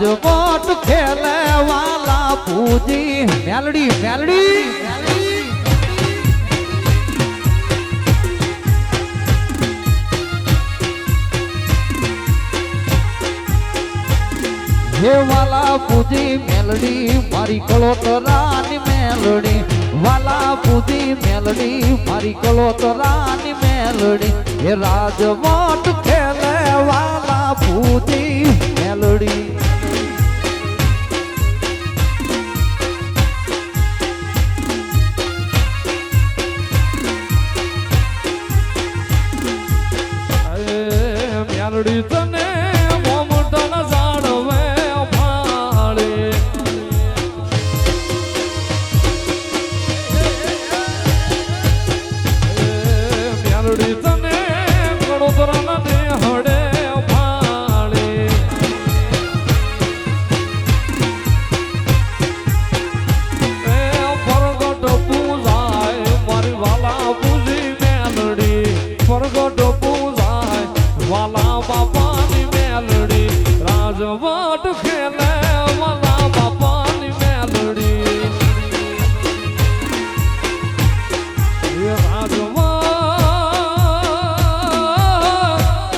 રાજકોટ ખેલે વાલા પૂજી. મેલડી મેલડી. હે વાલા પૂજી મેલડી, મારી કળોતરાની મેલડી. વાલા પૂજી મેલડી, મારી કળોતરાની મેલડી. હે રાજવટ ખેલે વાલા પૂજી મેલડી.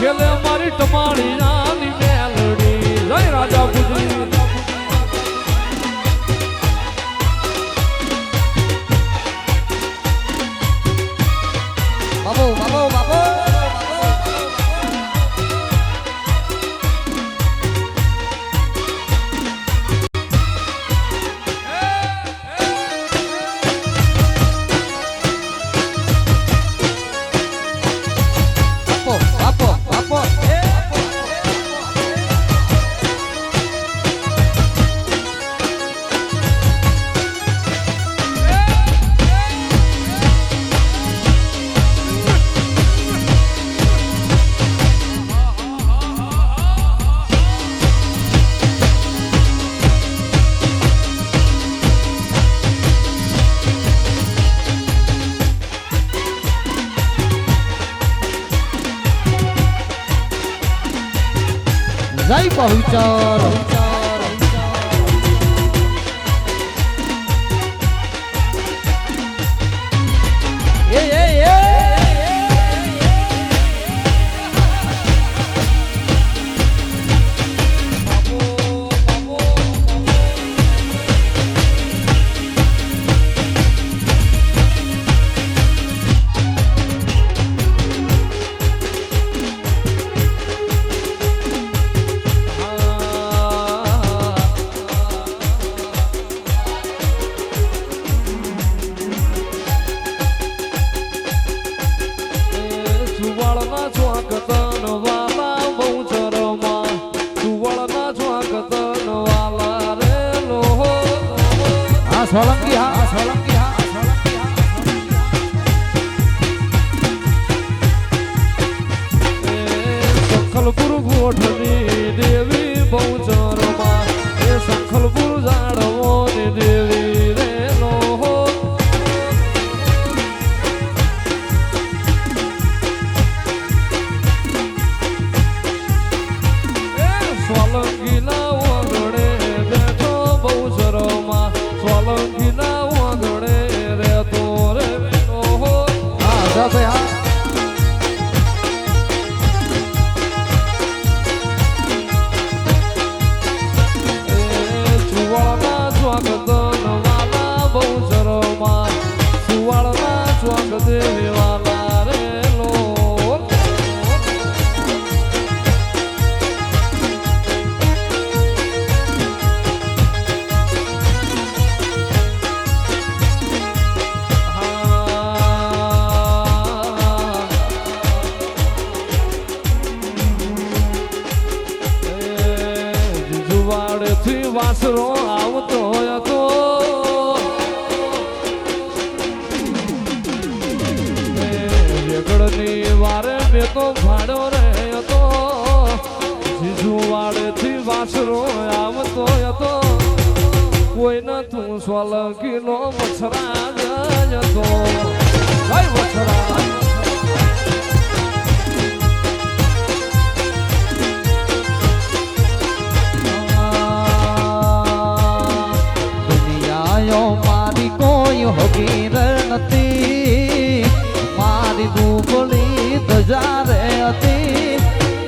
ખેલે મારી ટમાણી નાની મેલડી. જય રાજા પૂજી બાબો બાબુ. જય પવિચર સુવળના સ્વાગતન વાલા બહુચરમાં સુવળના સ્વાગતન વાલા રે લોહો. હા સોલંકી જુવાડથી વાસરો આવતો હતો. વેગળની વારે મેં તો ભાડો રહેતો. જીજુ જીજુવાડથી વાસરો આવતો હતો. કોઈ નતું સોલંકીનો મચ્છરા નથી. મારી ડૂબલી ધજા રે હતી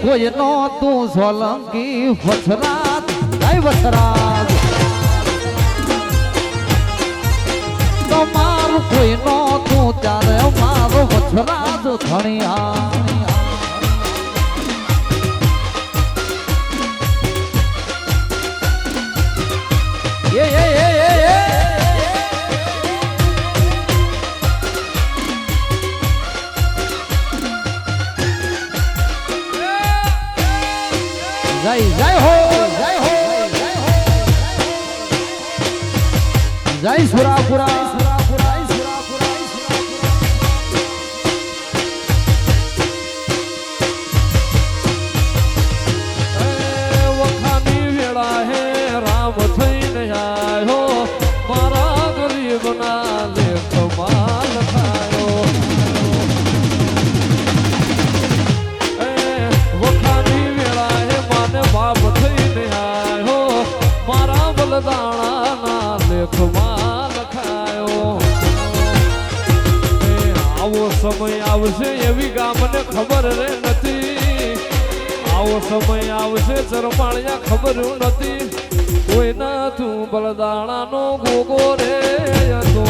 કોઈનો તું સોલંકી વસરાત જય વસરાત તમારું કોઈનો તું ત્યારે મારો વસરાત ધણિયા. yeah, yeah, એ. જય સુરાપુરા આવશે એવી ગામને ખબર રે નથી. આવો સમય આવશે ચરમાળિયા ખબર નથી. કોઈ ના તું બલદાણાનો ગોગો રે હતો.